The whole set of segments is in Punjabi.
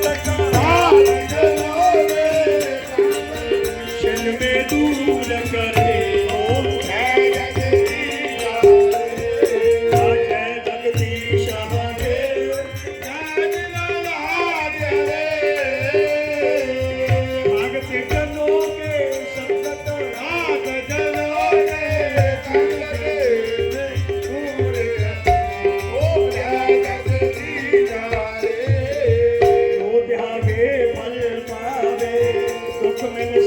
Thank you.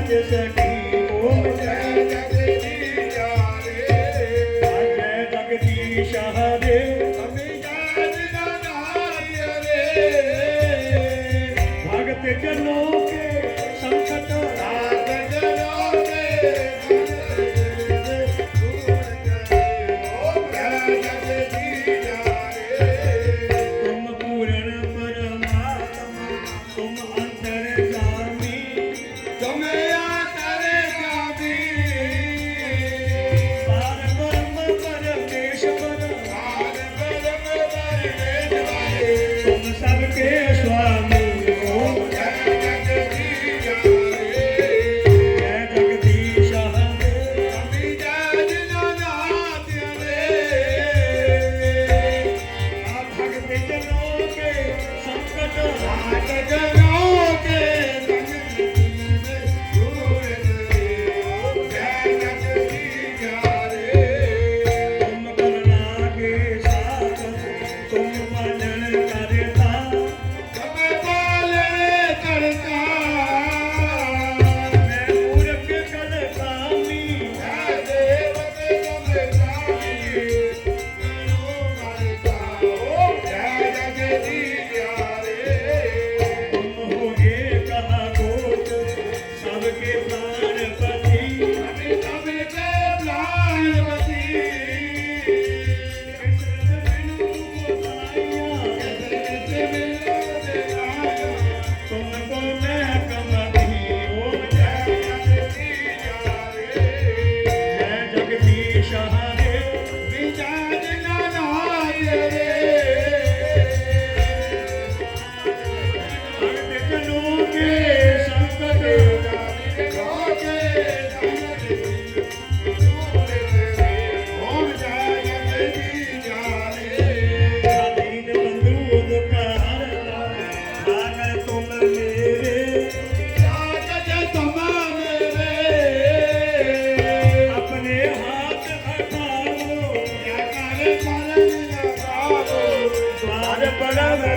ਕਰੂ ਮੈਂ के साथ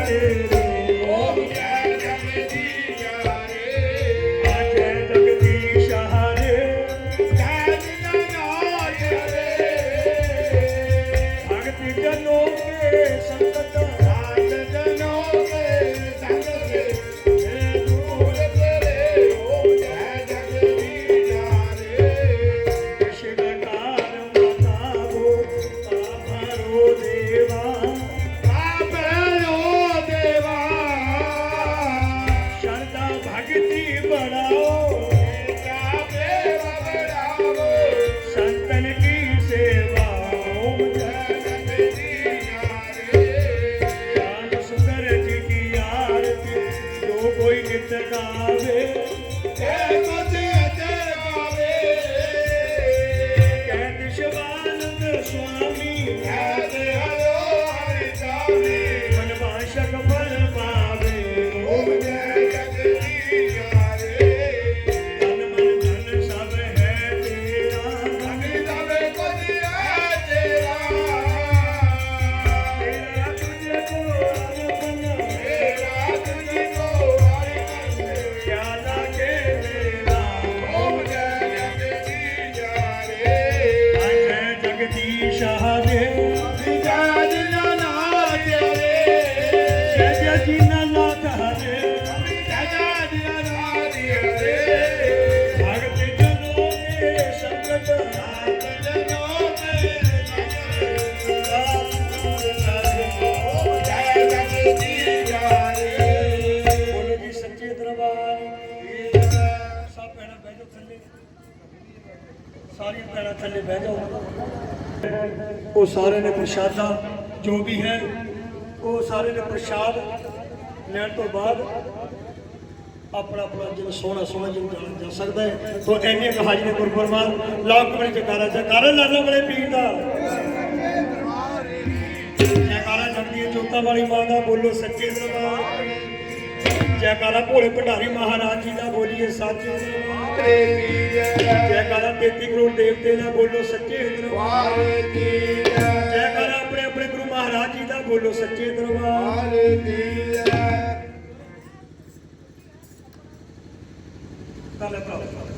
तेरे É. ਉਹ ਸਾਰੇ ਨੇ ਪ੍ਰਸ਼ਾਦਾ ਜੋ ਵੀ ਹੈ, ਉਹ ਸਾਰੇ ਨੇ ਪ੍ਰਸ਼ਾਦ ਲੈਣ ਤੋਂ ਬਾਅਦ ਆਪਣਾ ਆਪਣਾ ਜਿਵੇਂ ਸੋਹਣਾ ਸੋਹਣਾ ਜਿਵੇਂ ਜਾਣਾ ਜਾ ਸਕਦਾ ਹੈ। ਤੋਂ ਐਨੇ ਕੁ ਹਾਜ਼ਰੀ ਗੁਰਪਰਮਾਨ ਲਾਖ ਕਮਰੇ ਜਕਾਰਾ ਜਕਾਰਾ ਲਾਣਾ ਬੜੇ ਪੀਰ ਦਾ। ਜੈਕਾਰਾ ਜਗਦੀ ਹੈ ਜੋਤਾਂ ਵਾਲੀ ਮਾਂ ਦਾ ਬੋਲੋ ਸੱਚੇ ਦਰਬਾਰ ਜੈਕਾਰਾ ਭੋਲੇ ਭੰਡਾਰੀ ਮਹਾਰਾਜ ਜੀ ਦਾ ਬੋਲੀਏ ਸੱਚੇ। ਜੈਕਾਰਾ 33 ਕਰੋੜ ਦੇਵਤੇ ਦਾ ਬੋਲੋ ਸੱਚੇ ਦਰਬਾਰ ਜੈਕਾਰਾ ਆਪਣੇ ਆਪਣੇ ਗੁਰੂ ਮਹਾਰਾਜ ਜੀ ਦਾ ਬੋਲੋ ਸੱਚੇ ਦਰਬਾਰ ਕਰ ਲੈ ਭਰਾ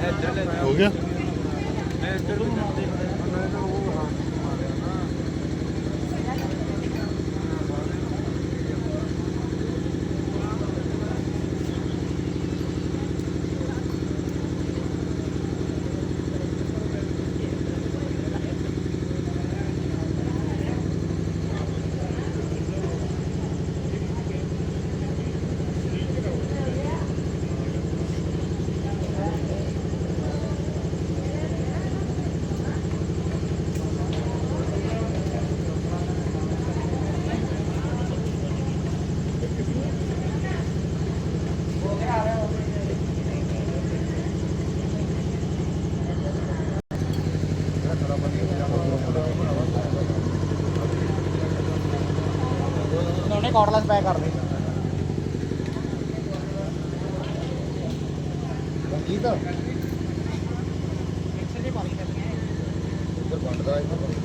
ਹੋ ਗਿਆ? ਉਹਨੇ ਕਾਰਡਲੈਸ ਪੈ ਕਰ ਦੇ ਰਣਜੀਤ ਮਿਕਸਰ ਦੀ ਪਾਣੀ ਕਰਨੀ ਹੈ ਇੱਧਰ ਬੰਦ ਦਾ ਇੱਧਰ